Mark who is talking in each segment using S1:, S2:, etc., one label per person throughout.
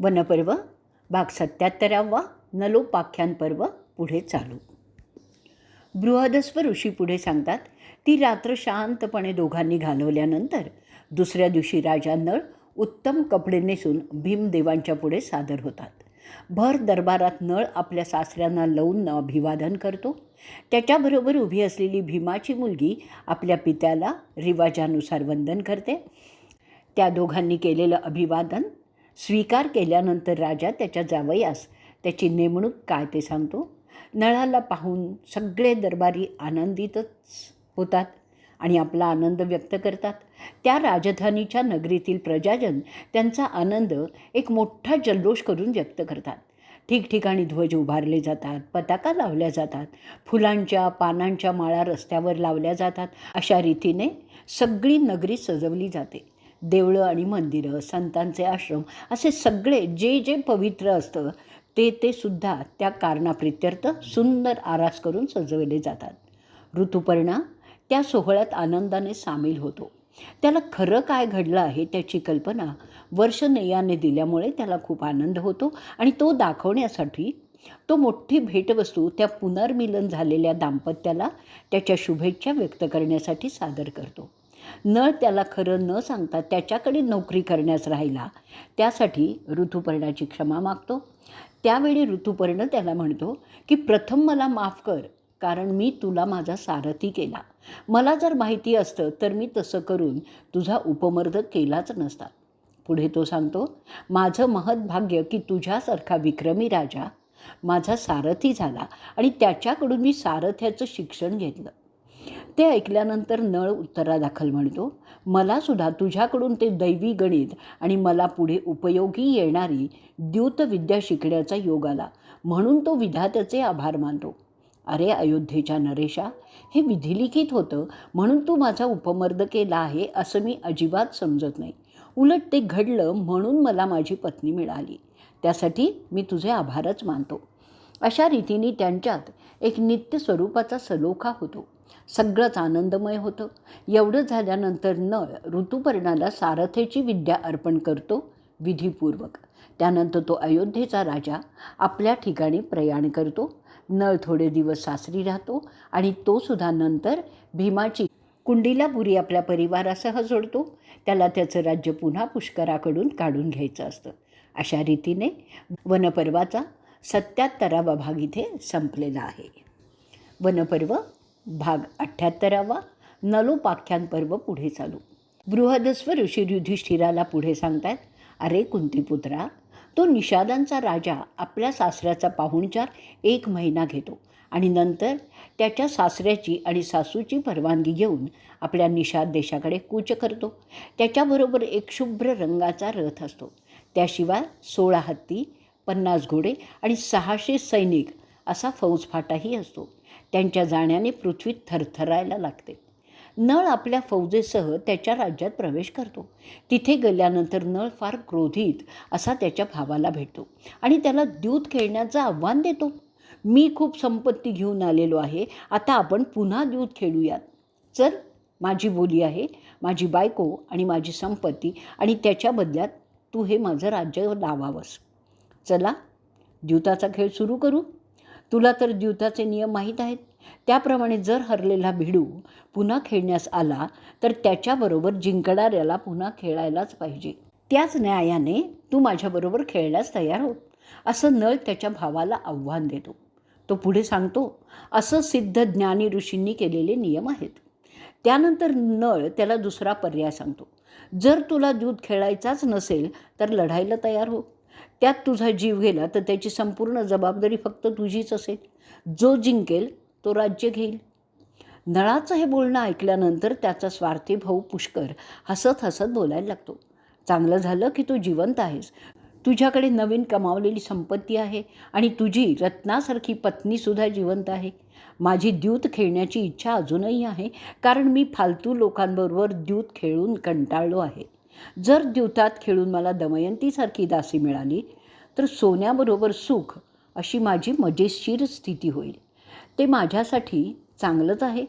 S1: वनपर्व भाग सत्याहत्तरावा नलोपाख्यान पर्व पुढे चालू. बृहदस्व ऋषी पुढे सांगतात ती रात्र शांतपणे दोघांनी घालवल्यानंतर दुसऱ्या दिवशी राजा नळ उत्तम कपडे नेसून भीमदेवांच्या पुढे सादर होतात. भर दरबारात नळ आपल्या सासऱ्यांना लावून अभिवादन करतो. त्याच्याबरोबर उभी असलेली भीमाची मुलगी आपल्या पित्याला रिवाजानुसार वंदन करते. त्या दोघांनी केलेलं अभिवादन स्वीकार केल्यानंतर राजा त्याच्या जावयास त्याची नेमणूक काय ते सांगतो. नळाला पाहून सगळे दरबारी आनंदितच होतात आणि आपला आनंद व्यक्त करतात. त्या राजधानीच्या नगरीतील प्रजाजन त्यांचा आनंद एक मोठा जल्लोष करून व्यक्त करतात. ठिकठिकाणी ध्वज उभारले जातात पताका लावल्या जातात फुलांच्या पानांच्या माळा रस्त्यावर लावल्या जातात. अशा रीतीने सगळी नगरी सजवली जाते. देवळं आणि मंदिरं संतांचे आश्रम असे सगळे जे जे पवित्र असतं ते ते सुद्धा त्या कारणाप्रित्यर्थ सुंदर आरास करून सजवले जातात. ऋतुपर्णा त्या सोहळ्यात आनंदाने सामील होतो. त्याला खरं काय घडलं आहे त्याची कल्पना वर्षनेयाने दिल्यामुळे त्याला खूप आनंद होतो आणि तो दाखवण्यासाठी तो मोठी भेटवस्तू त्या पुनर्मिलन झालेल्या दाम्पत्याला त्याच्या शुभेच्छा व्यक्त करण्यासाठी सादर करतो. नळ त्याला खरं न सांगता त्याच्याकडे नोकरी करण्यास राहिला त्यासाठी ऋतुपर्णाची क्षमा मागतो. त्यावेळी ऋतुपर्ण त्याला म्हणतो की प्रथम मला माफ कर कारण मी तुला माझा सारथी केला. मला जर माहिती असतं तर मी तसं करून तुझा उपमर्द केलाच नसता. पुढे तो सांगतो माझं महत् भाग्य की तुझ्यासारखा विक्रमी राजा माझा सारथी झाला आणि त्याच्याकडून मी सारथ्याचं शिक्षण घेतलं. ते ऐकल्यानंतर नळ उत्तरादाखल म्हणतो मलासुद्धा तुझ्याकडून ते दैवी गणित आणि मला पुढे उपयोगी येणारी द्यूतविद्या शिकण्याचा योग आला. म्हणून तो विधात्याचे आभार मानतो. अरे अयोध्येच्या नरेशा हे विधिलिखित होतं. म्हणून तू माझा उपमर्द केला आहे असं मी अजिबात समजत नाही. उलट ते घडलं म्हणून मला माझी पत्नी मिळाली. त्यासाठी मी तुझे आभारच मानतो. अशा रीतीने त्यांच्यात एक नित्य स्वरूपाचा सलोखा होतो. सगळंच आनंदमय होतं. एवढं झाल्यानंतर नळ ऋतुपर्णाला सारथेची विद्या अर्पण करतो विधीपूर्वक. त्यानंतर तो अयोध्येचा राजा आपल्या ठिकाणी प्रयाण करतो. नळ थोडे दिवस सासरी राहतो आणि तो सुद्धा नंतर भीमाची कुंडीलापुरी आपल्या परिवारासह जोडतो. त्याला त्याचं राज्य पुन्हा पुष्कराकडून काढून घ्यायचं असतं. अशा रीतीने वनपर्वाचा सत्याहत्तरावा भाग इथे संपलेला आहे. वनपर्व भाग अठ्ठ्याहत्तरावा नलोपाख्यान पर्व पुढे चालू. बृहदस्व ऋषी युधिष्ठिराला पुढे सांगतात अरे कुंतीपुत्रा तो निषादांचा राजा आपल्या सासऱ्याचा पाहुणचार एक महिना घेतो आणि नंतर त्याच्या सासऱ्याची आणि सासूची परवानगी घेऊन आपल्या निषाद देशाकडे कूच करतो. त्याच्याबरोबर एक शुभ्र रंगाचा रथ असतो. त्याशिवाय सोळा हत्ती पन्नास घोडे आणि सहाशे सैनिक असा फौजफाटाही असतो. त्यांच्या जाण्याने पृथ्वी थरथरायला लागते. नळ आपल्या फौजेसह त्याच्या राज्यात प्रवेश करतो. तिथे गेल्यानंतर नळ फार क्रोधित असा त्याच्या भावाला भेटतो आणि त्याला द्यूत खेळण्याचं आव्हान देतो. मी खूप संपत्ती घेऊन आलेलो आहे. आता आपण पुन्हा द्यूत खेळूयात. चल माझी बोली आहे माझी बायको आणि माझी संपत्ती आणि त्याच्या बदल्यात तू हे माझं राज्य लावावंस. चला द्यूताचा खेळ सुरू करू. तुला तर द्यूताचे नियम माहीत आहेत. त्याप्रमाणे जर हरलेला भिडू पुन्हा खेळण्यास आला तर त्याच्याबरोबर जिंकणाऱ्याला पुन्हा खेळायलाच पाहिजे. त्याच न्यायाने तू माझ्याबरोबर खेळण्यास तयार हो असं नळ त्याच्या भावाला आव्हान देतो. तो पुढे सांगतो असं सिद्ध ज्ञानी ऋषींनी केलेले नियम आहेत. त्यानंतर नळ त्याला दुसरा पर्याय सांगतो. जर तुला दूध खेळायचाच नसेल तर लढायला तयार हो. त्यात तुझा जीव गेला तर त्याची संपूर्ण जबाबदारी फक्त तुझीच असेल. जो जिंकेल तो राज्य घेईल. नळाचं हे बोलणं ऐकल्यानंतर त्याचा स्वार्थी भाऊ पुष्कर हसत हसत बोलायला लागतो. चांगलं झालं की तू जिवंत आहेस. तुझ्याकडे नवीन कमावलेली संपत्ती आहे आणि तुझी रत्नासारखी पत्नीसुद्धा जिवंत आहे. माझी द्यूत खेळण्याची इच्छा अजूनही आहे कारण मी फालतू लोकांबरोबर द्यूत खेळून कंटाळलो आहे. जर द्यूतात खेळून मला दमयंतीसारखी दासी मिळाली तर सोन्याबरोबर सुख अशी माझी मजेशीर स्थिती होईल. ते माझ्यासाठी चांगलंच आहे.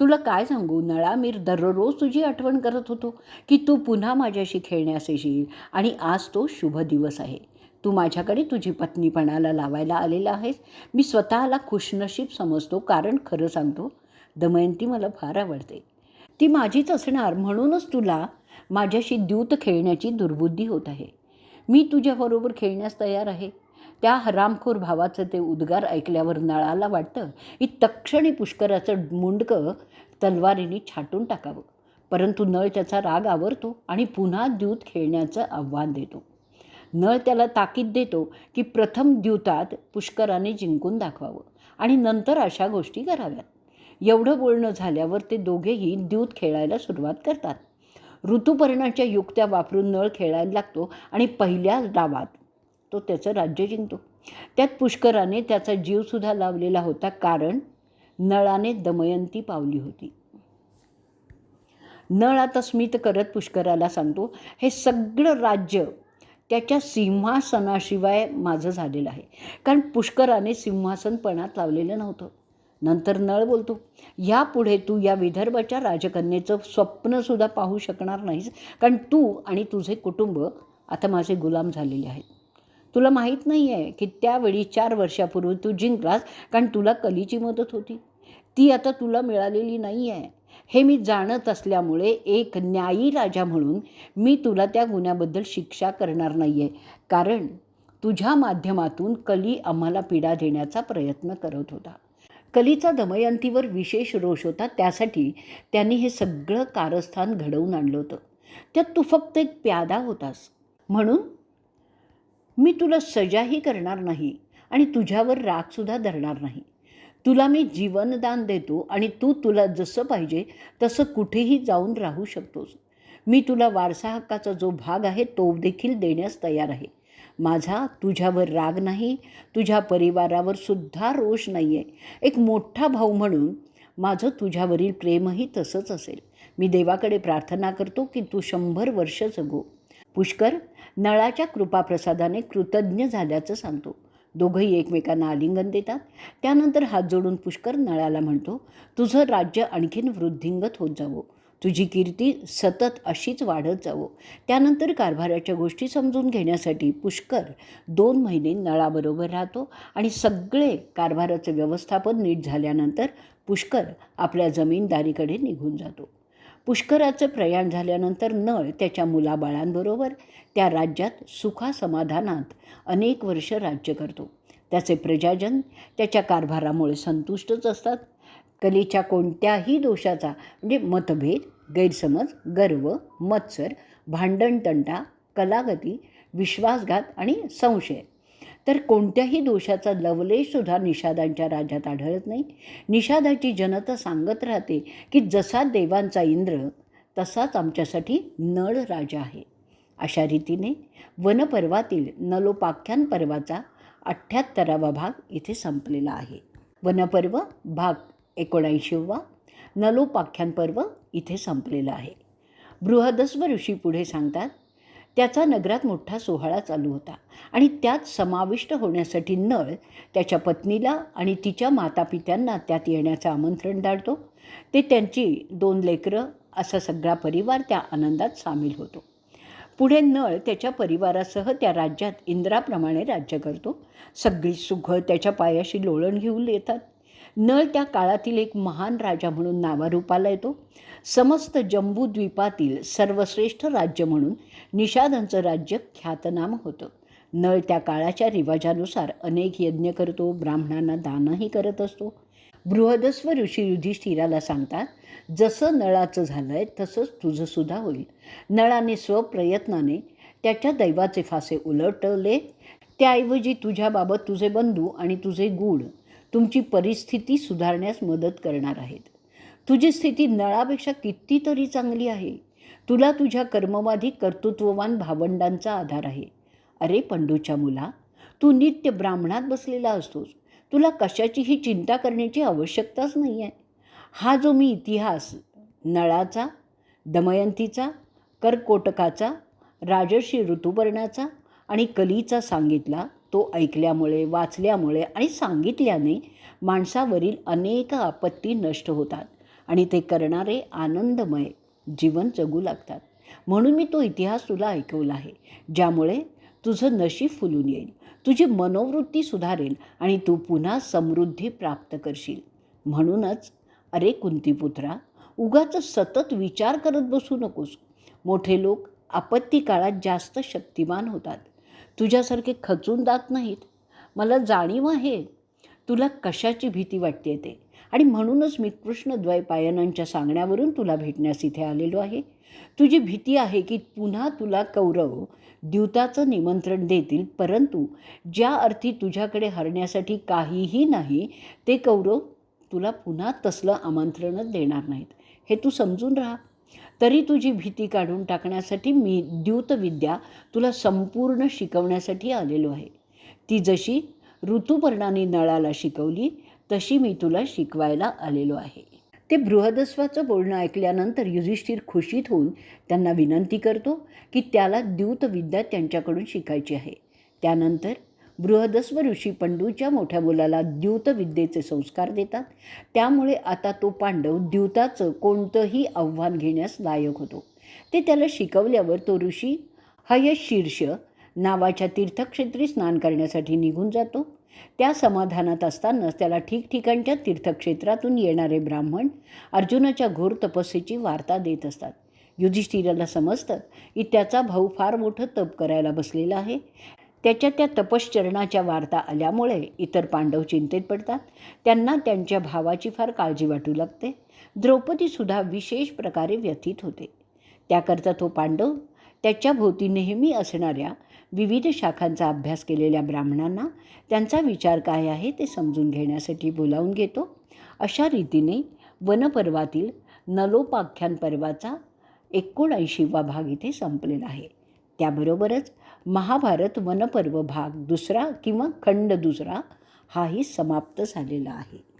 S1: तुला काय सांगू? नळा मी दररोज तुझी आठवण करत होतो की तू पुन्हा माझ्याशी खेळण्यास येशील आणि आज तो शुभ दिवस आहे. तू माझ्याकडे तुझी पत्नीपणाला लावायला आलेला आहेस. मी स्वतःला खुशनशीब समजतो कारण खरं सांगतो दमयंती मला फार आवडते. ती माझीच असणार म्हणूनच तुला माझ्याशी द्यूत खेळण्याची दुर्बुद्धी होत आहे. मी तुझ्याबरोबर खेळण्यास तयार आहे. त्या हरामखोर भावाचं ते उद्गार ऐकल्यावर नळाला वाटतं की तक्षणी पुष्कराचं मुंडकं तलवारीने छाटून टाकावं. परंतु नळ त्याचा राग आवरतो आणि पुन्हा द्यूत खेळण्याचं आव्हान देतो. नळ त्याला ताकीद देतो की प्रथम द्यूतात पुष्कराने जिंकून दाखवावं आणि नंतर अशा गोष्टी कराव्यात. एवढं बोलणं झाल्यावर ते दोघेही द्यूत खेळायला सुरुवात करतात. ऋतुपर्णाच्या युक्त्या वापरून नळ खेळायला लागतो आणि पहिल्याच डावात तो त्याचं राज्य जिंकतो. त्यात पुष्कराने त्याचा जीवसुद्धा लावलेला होता कारण नळाने दमयंती पावली होती. नळ आता स्मित करत पुष्कराला सांगतो हे सगळं राज्य त्याच्या सिंहासनाशिवाय माझं झालेलं आहे. कारण पुष्कराने सिंहासनपणात लावलेलं नव्हतं. नंतर नळ बोलतो. यापुढे तू या विदर्भाच्या राजकन्येचं स्वप्नसुद्धा पाहू शकणार नाहीस. कारण तू आणि तुझे कुटुंब आता माझे गुलाम झालेले आहेत. तुला माहीत नाही आहे की त्यावेळी चार वर्षापूर्वी तू जिंकलास कारण तुला कलीची मदत होती. ती आता तुला मिळालेली नाही आहे हे मी जाणत असल्यामुळे एक न्यायी राजा म्हणून मी तुला त्या गुन्ह्याबद्दल शिक्षा करणार नाही आहे कारण तुझ्या माध्यमातून कली आम्हाला पीडा देण्याचा प्रयत्न करत होता. कलीचा दमयंतीवर विशेष रोष होता त्यासाठी त्यांनी हे सगळं कारस्थान घडवून आणलं होतं. त्यात तू फक्त एक प्यादा होतास. म्हणून मी तुला सजाही करणार नाही आणि तुझ्यावर रागसुद्धा धरणार नाही. तुला मी जीवनदान देतो आणि तू तुला जसं पाहिजे तसं कुठेही जाऊन राहू शकतोस. मी तुला वारसा हक्काचा जो भाग आहे तो देखील देण्यास तयार आहे. माझा तुझ्यावर राग नाही तुझ्या परिवारावर सुद्धा रोष नाही आहे एक मोठा भाऊ म्हणून माझं तुझ्यावरील प्रेमही तसंच असेल. मी देवाकडे प्रार्थना करतो की तू शंभर वर्ष जगो. पुष्कर नळाच्या कृपाप्रसादाने कृतज्ञ झाल्याचं सांगतो. दोघंही एकमेकांना आलिंगन देतात. त्यानंतर हात जोडून पुष्कर नळाला म्हणतो तुझं राज्य आणखीन वृद्धिंगत होत जावं. तुझी कीर्ती सतत अशीच वाढत जावं. त्यानंतर कारभाराच्या गोष्टी समजून घेण्यासाठी पुष्कर दोन महिने नळाबरोबर राहतो आणि सगळे कारभाराचं व्यवस्थापन नीट झाल्यानंतर पुष्कर आपल्या जमीनदारीकडे निघून जातो. पुष्कराचं प्रयाण झाल्यानंतर नळ त्याच्या मुलाबाळांबरोबर त्या राज्यात सुखासमाधानात अनेक वर्ष राज्य करतो. त्याचे प्रजाजन त्याच्या कारभारामुळे संतुष्टच असतात. कलेच्या कोणत्याही दोषाचा म्हणजे मतभेद गैरसमज गर्व मत्सर भांडणतंटा कलागती विश्वासघात आणि संशय. तर कोणत्याही दोषाचा लवलेशसुद्धा निषादांच्या राज्यात आढळत नाही. निषादाची जनता सांगत राहते की जसा देवांचा इंद्र तसाच आमच्यासाठी नळ राजा आहे. अशा रीतीने वनपर्वातील नलोपाख्यान पर्वाचा अठ्ठ्याहत्तरावा भाग इथे संपलेला आहे. वनपर्व भाग एकोणऐंशीवा नलोपाख्यान पर्व इथे संपलेलं आहे. बृहदस्व ऋषी पुढे सांगतात त्याचा नगरात मोठा सोहळा चालू होता आणि त्यात समाविष्ट होण्यासाठी नळ त्याच्या पत्नीला आणि तिच्या मातापित्यांना त्यात येण्याचं आमंत्रण धाडतो ते त्यांची दोन लेकरं असा सगळा परिवार त्या आनंदात सामील होतो. पुढे नळ त्याच्या परिवारासह त्या राज्यात इंद्राप्रमाणे राज्य करतो. सगळी सुख त्याच्या पायाशी लोळण घेऊन येतात. नळ त्या काळातील एक महान राजा म्हणून नावारूपाला येतो. समस्त जम्बूद्वीपातील सर्वश्रेष्ठ राज्य म्हणून निषादांचं राज्य ख्यातनाम होतं. नळ त्या काळाच्या रिवाजानुसार अनेक यज्ञ करतो ब्राह्मणांना दानही करत असतो. बृहदस्व ऋषी युधिष्ठिराला सांगतात जसं नळाचं झालं आहे तसंच तुझंसुद्धा होईल. नळाने स्वप्रयत्नाने त्याच्या दैवाचे फासे उलटवले त्याऐवजी तुझ्याबाबत तुझे बंधू आणि तुझे गूढ तुमची परिस्थिती सुधारण्यास मदत करणार आहेत. तुझी स्थिती नळापेक्षा कितीतरी चांगली आहे. तुला तुझ्या कर्मवादी कर्तृत्ववान भावंडांचा आधार आहे. अरे पंडूच्या मुला तू नित्य ब्राह्मणात बसलेला असतोस. तुला कशाचीही चिंता करण्याची आवश्यकताच नाही आहे. हा जो मी इतिहास नळाचा दमयंतीचा कर्कोटकाचा राजर्षी ऋतुपर्णाचा आणि कलीचा सांगितला तो ऐकल्यामुळे वाचल्यामुळे आणि सांगितल्याने माणसावरील अनेक आपत्ती नष्ट होतात आणि ते करणारे आनंदमय जीवन जगू लागतात. म्हणून मी तो इतिहास तुला ऐकवला आहे ज्यामुळे तुझं नशीब फुलून येईल तुझी मनोवृत्ती सुधारेल आणि तू पुन्हा समृद्धी प्राप्त करशील. म्हणूनच अरे कुंतीपुत्रा उगाच सतत विचार करत बसू नकोस. मोठे लोक आपत्ती काळात जास्त शक्तिमान होतात. तुझ्यासारखे खचून जात नाहीत. मला जाणीव आहे. तुला कशाची भीती वाटते ते? आणि म्हणूनच मी कृष्णद्वैपायनांच्या सांगण्यावरून तुला भेटण्यास इथे आलेलो आहे. तुझी भीती आहे की पुन्हा तुला कौरव द्यूताचं निमंत्रण देतील परंतु ज्या अर्थी तुझ्याकडे हरण्यासाठी काहीही नाही ते कौरव तुला पुन्हा तसलं आमंत्रणच देणार नाहीत. हे तू समजून राहा. तरी तुझी भीती काढून टाकण्यासाठी मी द्यूतविद्या तुला संपूर्ण शिकवण्यासाठी आलेलो आहे. ती जशी ऋतुपर्णाने नळाला शिकवली तशी मी तुला शिकवायला आलेलो आहे. ते बृहदस्वाचं बोलणं ऐकल्यानंतर युधिष्ठिर खुशीत होऊन त्यांना विनंती करतो की त्याला द्यूतविद्या त्यांच्याकडून शिकायची आहे. त्यानंतर बृहदस्व ऋषी पंडूच्या मोठ्या मुलाला द्यूतविद्येचे संस्कार देतात. त्यामुळे आता तो पांडव द्यूताचं कोणतंही आव्हान घेण्यास लायक होतो. ते त्याला शिकवल्यावर तो ऋषी हयशीर्ष नावाच्या तीर्थक्षेत्री स्नान करण्यासाठी निघून जातो. त्या समाधानात असतानाच त्याला ठिकठिकाणच्या तीर्थक्षेत्रातून येणारे ब्राह्मण अर्जुनाच्या घोर तपस्येची वार्ता देत असतात. युधिष्ठिराला समजतं की त्याचा भाऊ फार मोठं तप करायला बसलेला आहे. त्याच्या त्या तपश्चरणाच्या वार्ता आल्यामुळे इतर पांडव चिंतेत पडतात. त्यांना त्यांच्या भावाची फार काळजी वाटू लागते. द्रौपदीसुद्धा विशेष प्रकारे व्यथित होते. त्याकरता तो पांडव त्याच्या भोवती नेहमी असणाऱ्या विविध शाखांचा अभ्यास केलेल्या ब्राह्मणांना त्यांचा विचार काय आहे ते समजून घेण्यासाठी बोलावून घेतो. अशा रीतीने वनपर्वातील नलोपाख्यान पर्वाचा एकोणऐंशीवा भाग इथे संपलेला आहे. त्याबरोबरच महाभारत वनपर्व भाग दुसरा किंवा खंड दुसरा हाही समाप्त झालेला आहे.